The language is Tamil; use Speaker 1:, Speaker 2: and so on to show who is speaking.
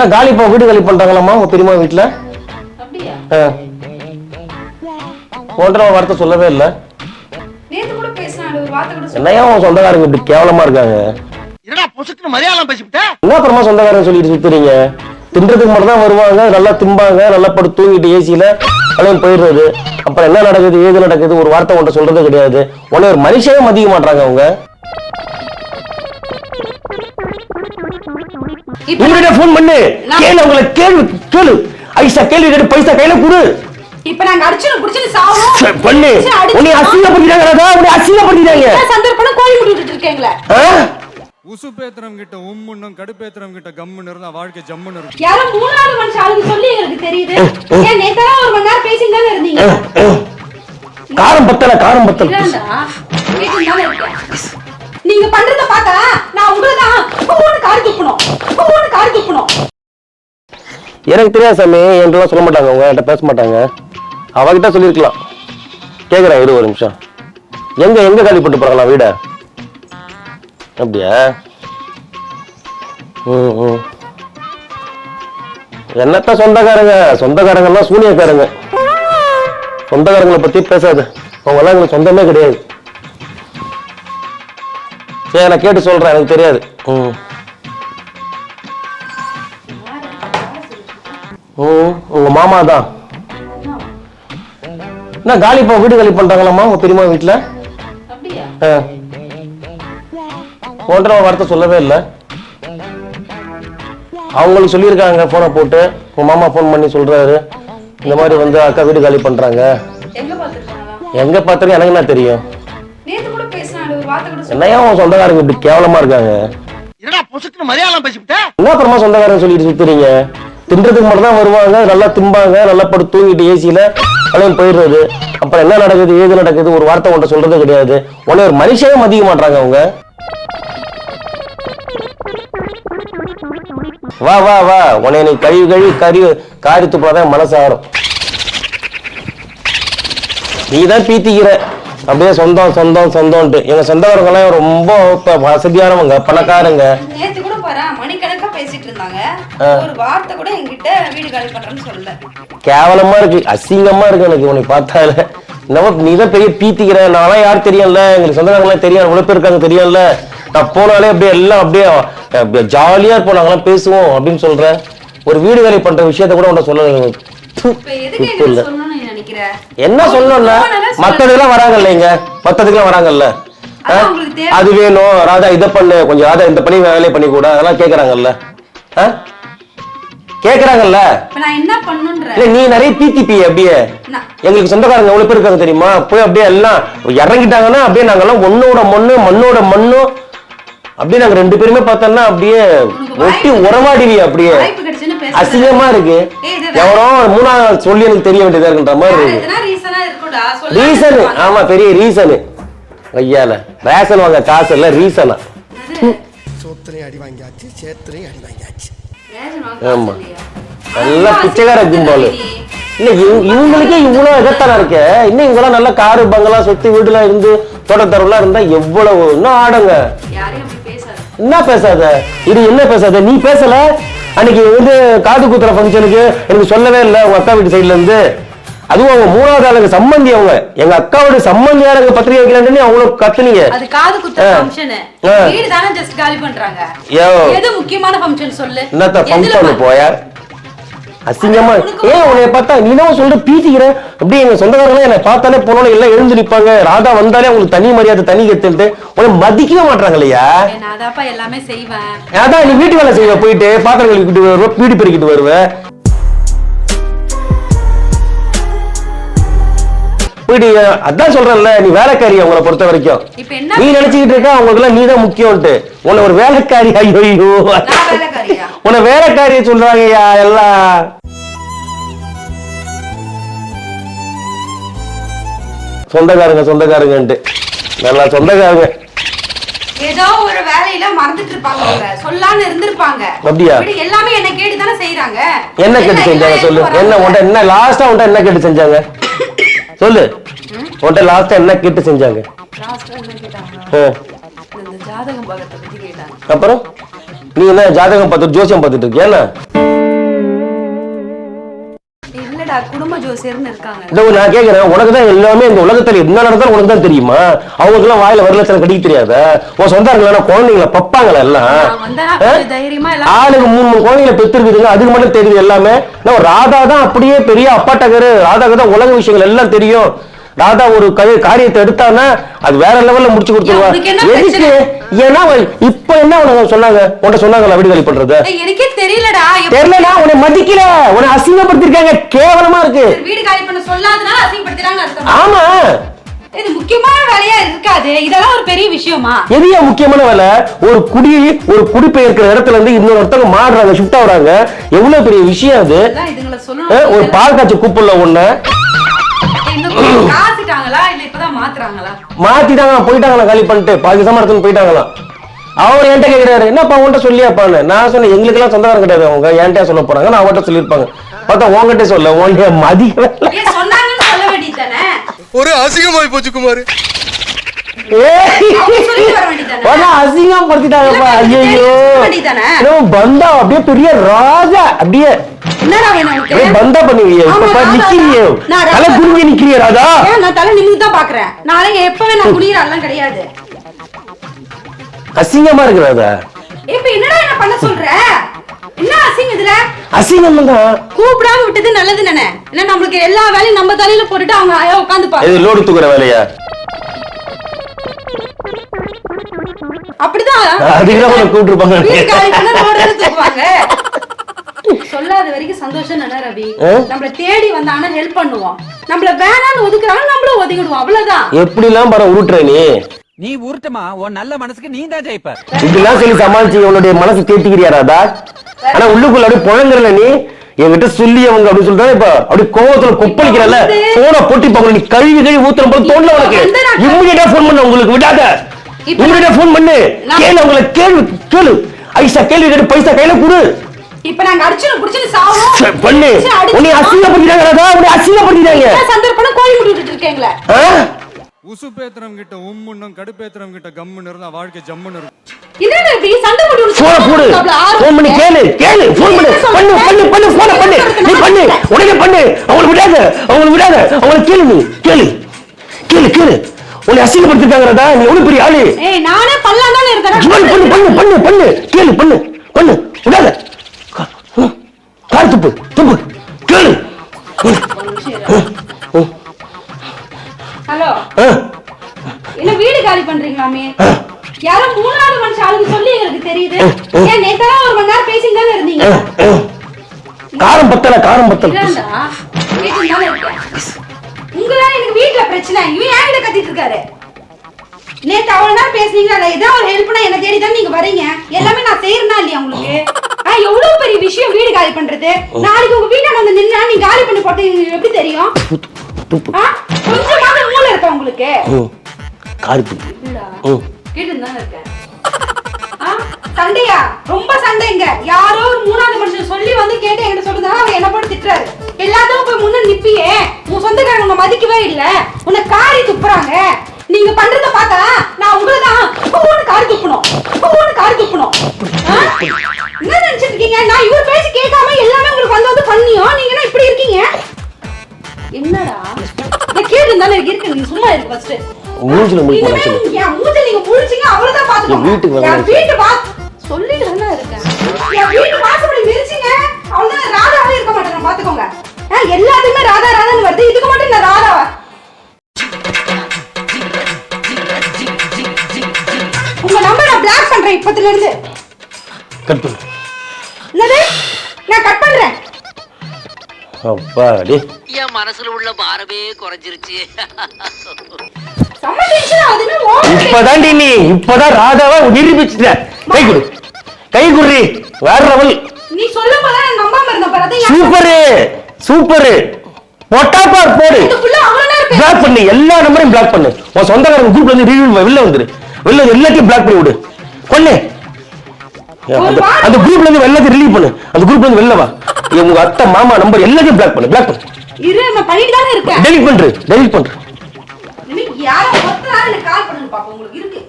Speaker 1: என்ன காலி இப்போ வீடு காலி பண்றாங்களாம்மா உங்க பெரியம்மா வீட்டுல
Speaker 2: அப்படியா?
Speaker 1: ஒன்றரை வார்த்தை சொல்லவே இல்லை. என்னையா உன் சொந்தக்காரங்க இப்படி கேவலமா இருக்காங்க? என்ன அப்புறமா சொந்தக்காரங்க சொல்லிட்டு சுத்துறீங்க? தின்றதுக்கு மட்டும் தான் வருவாங்க நல்லா திம்பாங்க நல்லா படுத்து தூங்கிட்டு ஏசியில அப்படியே போயிடுறது. அப்புறம் என்ன நடக்குது ஏது நடக்குது ஒரு வார்த்தை உன்ட்ட சொல்றது கிடையாது. உன்னை ஒரு மனுஷனே மதிக்க மாட்டாங்க அவங்க.
Speaker 2: இப்ப
Speaker 1: இவங்கிட்ட ஃபோன் பண்ணு. கேளு அவங்கள கேளு கேளு. ஐசா கேள்வி கேட்டு பைசா கையில கொடு.
Speaker 2: இப்ப நாங்க அடிச்சு குடிச்சு சாவோம்.
Speaker 1: பண்ணு. உன்னை அசிங்கப்படுத்திட்டாங்க உன்னை அசிங்கப்படுத்திட்டாங்க.
Speaker 2: என்ன சந்தர்ப்பம் கோழி விட்டுட்டு இருக்கீங்களே.
Speaker 1: ஆ?
Speaker 3: உசுப்பேத்துறவங்க கிட்ட உம்முன்னும் கடுப்பேத்துறவங்க கிட்ட கம்முன்னு இருந்தா வாழ்க்கை ஜம்முன்னு இருக்கும்.
Speaker 2: யாரோ மூணாவது மனுஷன் ஆளுக்கு சொல்லி எங்களுக்கு தெரியுது. ஏன் நேத்தெல்லாம் ஒரு மணி நேரம் பேசிட்டு தானே இருந்தீங்க?
Speaker 1: காரம் பத்தல காரம் பத்தல.
Speaker 2: நீங்க பண்றத பார்த்தா
Speaker 1: எனக்கு தெரியாது சாமி என்கிட்ட சொல்ல மாட்டாங்க அவங்க என்கிட்ட பேச மாட்டாங்க. அவகிட்ட சொல்லியிருக்கலாம். கேட்குறேன் இரு ஒரு நிமிஷம். எங்க எங்க காலி போட்டு போறாங்களா வீட? அப்படியா? ம் ம். என்னத்த சொந்தக்காரங்க? சொந்தக்காரங்கெல்லாம் சூனியக்காரங்க. சொந்தக்காரங்களை பத்தி பேசாது. அவங்கெல்லாம் எங்களுக்கு சொந்தமே கிடையாது. சரி நான் கேட்டு சொல்றேன் எனக்கு தெரியாது. ம். ம் உங்க மாமா தான் என்ன காலி இப்போ வீடு காலி பண்றாங்களாம்மா உங்க பெரியம்மா வீட்டுல
Speaker 2: அப்படியா?
Speaker 1: ஒன்றரை வார்த்தை சொல்லவே இல்லை. அவங்களுக்கு சொல்லியிருக்காங்க போனை போட்டு. உங்க மாமா ஃபோன் பண்ணி சொல்றாரு. இந்த மாதிரி வந்து அக்கா வீடு காலி பண்றாங்க.
Speaker 2: எங்க
Speaker 1: பார்த்தாலும் எனக்கு என்ன தெரியும்? என்னையா உன் சொந்தக்காரங்க இப்படி கேவலமா இருக்காங்க? என்ன அப்புறமா சொந்தக்காரங்க சொல்லிட்டு சுத்துறீங்க? தின்றதுக்கு மட்டும் தான் வருவாங்க நல்லா திம்பாங்க நல்லா படுத்து தூங்கிட்டு ஏசியில அப்படியே போயிடுறது. அப்புறம் என்ன நடக்குது ஏது நடக்குது ஒரு வார்த்தை ஒன்றை சொல்றது கிடையாது. உன்னை ஒரு மனுஷனே மதிக்க மாட்டாங்க அவங்க. வா வா வா. உன்னை நீ கழுவி கழுவி கறி காரி துப்புறதான் மனசாரும். நீ தான் பீத்திக்கிற. அப்படியே சொந்தம் சொந்தம் சொந்தம்ட்டு எங்க சொந்தக்காரங்கெல்லாம் ரொம்ப வசதியானவங்க பணக்காரங்க.
Speaker 2: நேத்து கூட பாரு மணிக்கணக்கா பேசிட்டு இருந்தாங்க. ஒரு வார்த்தை கூட என்கிட்ட வீடு காலி பண்றேன்னு சொல்லல.
Speaker 1: கேவலமா இருக்கு அசிங்கமா இருக்கு எனக்கு உனக்கு பார்த்தால. என்னவோ நீ தான் பெரிய பீத்திக்கிற நான்லாம் யார் தெரியும்ல? எங்களுக்கு சொந்தக்காரங்களாம் தெரியும் எவ்வளவு பேர் இருக்காங்க தெரியும்ல? நான் போனாலே அப்படியே எல்லாம் அப்படியே ஜாலியா இருப்போம் நாங்களாம் பேசுவோம் அப்படின்னு சொல்றேன் ஒரு வீடு வேலை பண்ற விஷயத்த கூட உன்ட்ட சொல்லல. என்ன சொல்லணும்ல? மத்ததுக்கெல்லாம் வராங்கல்ல இங்க? மத்ததுக்கெல்லாம் வராங்கல்ல. அது வேணும். ராதா இதை பண்ணு. கொஞ்சம் ராதா இந்த பண்ணி வேலையை பண்ணி கூட அதெல்லாம் கேக்குறாங்கல்ல? கேக்குறாங்கல்ல? இல்ல நீ நிறைய பீத்திப்பி அப்படியே. எங்களுக்கு சொந்தக்காரங்க எவ்வளவு பேர் இருக்காங்க தெரியுமா? போய் அப்படியே எல்லாம் இறங்கிட்டாங்கன்னா அப்படியே நாங்கெல்லாம் ஒன்னோட மண்ணு மண்ணோட மண்ணு அப்படியே நாங்க ரெண்டு பேருமே பார்த்தோம்னா அப்படியே ஒட்டி உறவாடிவி அப்படியே. அசிங்கமா இருக்கு. எவரோ மூணாவது சொல்லி எனக்கு தெரிய வேண்டியதா இருக்குன்ற மாதிரி இருக்கு.
Speaker 2: ரீசனா
Speaker 1: ஆமா பெரிய ரீசனு ஐயால. ரேஷன் வாங்க காசு இல்ல ரீசனா
Speaker 4: சோத்திரையும் அடி வாங்கியாச்சு சேத்திரையும் அடி வாங்கியாச்சு.
Speaker 1: ஆமா. நல்லா பிச்சைக்கார கும்பல் இல்ல இவங்க- இவங்களுக்கே இவ்வளவு எகத்தான இருக்கு. இன்னும் இவங்கெல்லாம் நல்ல காரு பங்களா சொத்து வீடுலாம் இருந்து தோட்டத்தரவுலாம் இருந்தா எவ்வளவு இன்னும் ஆடுங்க. என்ன பேசாத? இது என்ன பேசாத? நீ பேசல? அன்னைக்கு வந்து காது குத்துற ஃபங்க்ஷனுக்கு எனக்கு சொல்லவே இல்லை உங்க அக்கா வீட்டு சைடுல இருந்து. அதுவும் அவங்க மூணாவது ஆளுங்க சம்மந்தி அவங்க. எங்க அக்காவோட சம்மந்தி யாருங்க பத்திரிகை வைக்கலான்னு அவ்வளவு கத்துனீங்க.
Speaker 2: அது காது குத்துற. ஃபங்க்ஷன். வீடு தானே ஜஸ்ட் காலி பண்றாங்க. எது முக்கியமான ஃபங்க்ஷன் சொல்லு.
Speaker 1: என்னத்த ஃபங்க்ஷன் போயா? அசிங்கமா ஏன் உன்னைய பார்த்தா நீ தான் சொல்ற பீத்திக்கிற அப்படியே எங்க சொந்தக்காரங்க என்னை பார்த்தாலே போனோட எல்லாம் எழுந்து நிப்பாங்க. ராதா வந்தாலே அவங்களுக்கு தனி மரியாதை தனி கத்துட்டு உன்னை மதிக்கவே மாட்டாங்க இல்லையா அதான் நீ வீட்டு வேலை செய்வ போயிட்டு பாத்திரம் கழுவிக்கிட்டு வருவ வீடு பெருக்கிட்டு வருவ. போயிட்டு அதான் சொல்றேன்ல நீ வேலைக்காரி அவங்கள பொறுத்த வரைக்கும். நீ நினைச்சுக்கிட்டு இருக்க அவங்களுக்கு எல்லாம் நீ தான் முக்கியம்ட்டு உன்னை ஒரு வேலைக்காரி ஐயோ உன்னை வேலைக்காரியை சொல்றாங்கய்யா எல்லாம். சொந்தக்காரங்க சொந்தக்காரங்கன்ட்டு. நல்லா சொந்தக்காரங்க.
Speaker 2: ஏதோ ஒரு வேலையில மறந்துட்டு இருப்பாங்க சொல்லான்னு இருந்திருப்பாங்க.
Speaker 1: அப்படியா?
Speaker 2: எல்லாமே என்ன கேட்டு தானே செய்யறாங்க
Speaker 1: என்ன கேட்டு செஞ்சாங்க சொல்லு. என்ன உன்ட்ட என்ன லாஸ்டா உன்ட்ட என்ன கேட்டு செஞ்சாங்க? சொல்லு. உன்ட்ட லாஸ்டா என்ன கேட்டு செஞ்சாங்க? அப்புறம்? நீ என்ன ஜாதகம் பார்த்துட்டு ஜோசியம் பார்த்துட்டு இருக்கியா
Speaker 2: குடும்ப ஜோசியர்னு இருக்காங்க.
Speaker 1: இந்த நான் கேக்குறேன் உனக்கு தான் எல்லாமே இந்த உலகத்துல என்ன நடந்தாலும் உனக்கு தான் தெரியுமா? அவங்களுக்கு எல்லாம் வாயில வரலட்சணம் கடிக்க தெரியாத. உன் சொந்தாரங்களா குழந்தைங்கள பப்பாங்களா எல்லாம்?
Speaker 2: தைரியமா
Speaker 1: ஆளுக்கு மூணு மூணு குழந்தைங்களை பெற்றிருக்குதுங்க அதுக்கு மட்டும் தெரியுது எல்லாமே. ராதா தான் அப்படியே பெரிய அப்பாட்டகரு ராதாக்கு தான் உலக விஷயங்கள் எல்லாம் தெரியும். ராதா ஒரு காரியத்தை எடுத்தானா அது வேற லெவல்ல முடிச்சு கொடுத்துருவா. எதுக்கு? ஏன்னா இப்ப என்ன உனக்கு சொன்னாங்க? உன்கிட்ட சொன்னாங்களா விடுதலை பண்றது?
Speaker 2: எனக்கே தெரியலடா.
Speaker 1: தெரியலனா உன்னை மதிக்கல. உன்னை அசிங்கப்படுத்திருக்காங்க கேவலமா இருக்கு.
Speaker 2: வீடு காலி பண்ண சொல்லாதனால அசிங்கப்படுத்துறாங்க அர்த்தம்?
Speaker 1: ஆமா.
Speaker 2: இது முக்கியமான வேலையா இருக்காது. இதெல்லாம் ஒரு பெரிய விஷயமா?
Speaker 1: எதையா முக்கியமான வேலை? ஒரு குடி ஒரு குடிபெயர்க்கிற இடத்துல இருந்து இன்னொரு ஒருத்தவங்க மாறுறாங்க ஷிஃப்ட் ஆகுறாங்க. எவ்வளவு பெரிய விஷயம் அது? ஒரு பால் காய்ச்சி கூப்பிடல ஒண்ணு மாத்திட்டாங்க போயிட்டாங்களா காலி பண்ணிட்டு. பாதி சமாளத்துக்கு போயிட்டாங்களாம் அவர் என்கிட்ட கேக்குறாரு என்னப்பா உன்கிட்ட சொல்லியாப்பான்னு? நான் சொன்னேன் எங்களுக்கு எல்லாம் சொந்தக்காரங்க கிடையாது அவங்க என்கிட்ட சொல்ல போறாங்க. நான் அவன்கிட்ட சொல்லியிருப்பாங்க. பார்த்தா உன்கிட்ட சொல்ல உன்கிட்ட மதிக்கவே
Speaker 4: ஒரு அசிங்கமாய் போச்சு குமார்
Speaker 1: ஏய்
Speaker 2: அவங்க சொல்லிட்டு வர வேண்டியதானே
Speaker 1: உன்னை அசிங்கப்படுத்திட்டாங்கப்பா. ஐயோ? பந்தா அப்படியே பெரிய ராஜா அப்படியே. பந்தா பண்ணுவீங்க
Speaker 2: நான்
Speaker 1: நிக்கிறீங்க தலை
Speaker 2: ராஜா.
Speaker 1: குனிஞ்சு நிக்கிறீங்க ராஜா.
Speaker 2: ஏன் நான் தலை நிமிந்து தான் பாக்குறேன் நாளைக்கு எப்பவே நான் குடியிறாலாம் கிடையாது.
Speaker 1: அசிங்கமா இருக்கு ராஜா.
Speaker 2: இப்ப என்னடா என்ன பண்ண சொல்ற? என்ன அசிங்க இதுல?
Speaker 1: அசிங்கம் தான்
Speaker 2: கூப்பிடாம விட்டது நல்லது நானே இல்ல நம்மளுக்கு எல்லா வேலையும் நம்ம தலையில போட்டுட்டு அவங்க ஆயா உட்காந்து பாரு
Speaker 1: இது லோடு தூக்குற வேலையா?
Speaker 2: தூக்குவாங்க. சொல்லாத வரைக்கும் சந்தோஷம் தானே ரவி? நம்மள தேடி வந்தாங்கன்னா ஹெல்ப் பண்ணுவோம் நம்மள வேணாம்னு ஒதுக்குறாங்க நம்மளும் ஒதுக்கிடுவோம். அவ்வளவுதான்.
Speaker 1: எப்படி எல்லாம் பாரு உருட்டுற நீ?
Speaker 5: நீ உருட்டுமா? உன் நல்ல மனசுக்கு நீ தான் ஜெயிப்ப.
Speaker 1: இப்படிலாம் சொல்லி சமாளிச்சு உன்னுடைய மனசு தேத்திக்கிறியா ராதா? ஆனா உள்ளுக்குள்ள அப்படியே புழங்குறல நீ? என்கிட்ட சொல்லி அவங்க அப்படி சொல்றாங்க இப்ப அப்படி கோவத்துல கொப்பளிக்கிறல. போன பொட்டி பாக்கணும் நீ கழுவி கழுவி ஊத்துற போது தோணல உனக்கு. இம்மிடியா போன் பண்ண உங்களுக்கு விடாத.
Speaker 2: இப்ப
Speaker 1: இம்மிடியா போன் பண்ணு. கேளு அவங்கள கேள்வி கேளு. ஐசா கேள்வி கேட்டு பைசா கையில கொடு.
Speaker 2: இப்ப நாங்க அடிச்சு புடிச்சு சாவோம்.
Speaker 1: பண்ணு. உன்னை அசிங்கப்படுத்திட்டாங்க ராதா. உன்னை அசிங்கப்படுத்திட்டாங்க.
Speaker 2: என்ன சந்தர்ப்பம் கோழி விட்டுட்டு இருக்கீங்களே?
Speaker 3: உசுப்பேத்துறவங்க கிட்ட உம்முன்னும் கடுப்பேத்துறவங்க கிட்ட கம்முன்னு இருந்தா வாழ்க்கை ஜம்முன்னு இருக்கும்.
Speaker 2: என்னடா இப்படி சண்டை போட்டு
Speaker 1: போன போடு. போன் பண்ணி கேளு கேளு. போன் பண்ணு. பண்ணு? பண்ணு பண்ணு போன பண்ணு. நீ பண்ணு. உடனே பண்ணு. அவங்களுக்கு விடாத. அவங்களுக்கு விடாத. அவங்களை கேளு நீ. கேளு. கேளு கேளு. உன்னை அசிங்கப்படுத்திருக்காங்கடா நீ எவ்வளவு பெரிய ஆளு?
Speaker 2: ஏய் நானே பல்லாம் தானே
Speaker 1: பண்ணு பண்ணு பண்ணு பண்ணு பண்ணு கேளு பண்ணு பண்ணு விடாத. கா- ம். கால் துப்பு துப்பு கேளு.
Speaker 2: ஹலோ. என்ன வீடு காலி பண்றீங்களாமே யாரோ மூணாவது மனுஷன் ஆளுங்க சொல்லி எங்களுக்கு தெரியுது. ஏன் நேத்தெல்லாம் ஒரு மணி நேரம் பேசிட்டு தானே இருந்தீங்க.
Speaker 1: காரம் பத்தல காரம் பத்தல.
Speaker 2: எனக்கு வீட்டுல பிரச்சனை. இவன் ஏன் கிட்ட கத்திட்டு இருக்காரு? நேத்து அவ்வளவு நேரம் பேசுனீங்களா ஏதோ ஒரு ஹெல்ப்னா என்ன தேடி தான் நீங்க வரீங்க? எல்லாமே நான் செய்யறேனா இல்லையா உங்களுக்கு? எவ்வளவு பெரிய விஷயம் வீடு காலி பண்றது? நாளைக்கு உங்க வீட்டாண்ட வந்து நின்னா நீ காலி பண்ணி போட்டு எப்படி தெரியும்? கொஞ்சமாவது மூளை இருக்கா உங்களுக்கு. ஆ? சண்டையா? ரொம்ப சண்டைங்க. யாரோ ஒரு மூணாவது மனுஷன் சொல்லி வந்து கேட்டு என்கிட்ட சொல்றதா அவர் என்ன போட்டு திட்டுறாரு. எல்லாத்துக்கும் போய் முன்ன நிப்பியே. உன் சொந்தக்காரங்க உன்னை மதிக்கவே இல்ல. உன்னை காரி துப்புறாங்க. நீங்க பண்றத பார்த்தா நான் உங்களை தான் காரி துப்பணும். பூன்னு காரி துப்பணும்? என்ன நினைச்சிட்டு இருக்கீங்க? நான் இவர் பேசி கேட்காம எல்லாமே உங்களுக்கு வந்து வந்து பண்ணியும் நீங்க என்ன இப்படி இருக்கீங்க? என்னடா? நான் கேட்டு தானே இருக்கு. நீங்க சும்மா இருக்கு ஃபர்ஸ்ட்
Speaker 1: மூஞ்சில சொல்லு
Speaker 2: என் மூஞ்சில நீங்க முழிச்சீங்க அவ்வளவுதான் பாத்துக்கோங்க.
Speaker 1: வீட்டுக்கு
Speaker 2: வீட்டு வா- சொல்லிட்டு தானே இருக்கேன். வீட்டு
Speaker 1: கட் பண்ணு
Speaker 2: நான் கட் பண்றேன்.
Speaker 1: அப்பாடி.
Speaker 6: என் மனசுல உள்ள பாரமே குறைஞ்சிருச்சு.
Speaker 2: செம்ம டென்ஷன் ஆகுதுன்னு ஓவர்
Speaker 1: இப்பதாண்டி நீ இப்பதான் ராதாவை நிரூபிச்சுட்ட. கை கொடு. கை குடுறி. வேற லெவல்.
Speaker 2: நீ சொல்லும் போது நான் நம்பாம பாரு
Speaker 1: சூப்பரு சூப்பரு பொட்டாப்பார் போடு பிளாக் பண்ணு. எல்லா நம்பரையும் பிளாக் பண்ணு. உன் சொந்தக்காரங்க குரூப்ல இருந்து ரிவ்யூ வெளில வந்துரு. வெளில எல்லாத்தையும் பிளாக் பண்ணி விடு. பண்ணு அந்த குரூப்ல இருந்து எல்லாத்தையும் ரிலீவ் பண்ணு. அந்த குரூப்ல இருந்து வெளில வா. உங்க அத்தை மாமா நம்பர் எல்லாத்தையும் பிளாக் பண்ணு பிளாக் பண்ணு.
Speaker 2: இரு நான் பண்ணிட்டு தானே இருக்கேன்.
Speaker 1: டெலிட் பண்று டெலிட் பண்று.
Speaker 2: இனிமே யாரோ ஒருத்தர் எனக்கு கால் பண்ணுங்க பாப்போம். உங்களுக்கு இருக்கு.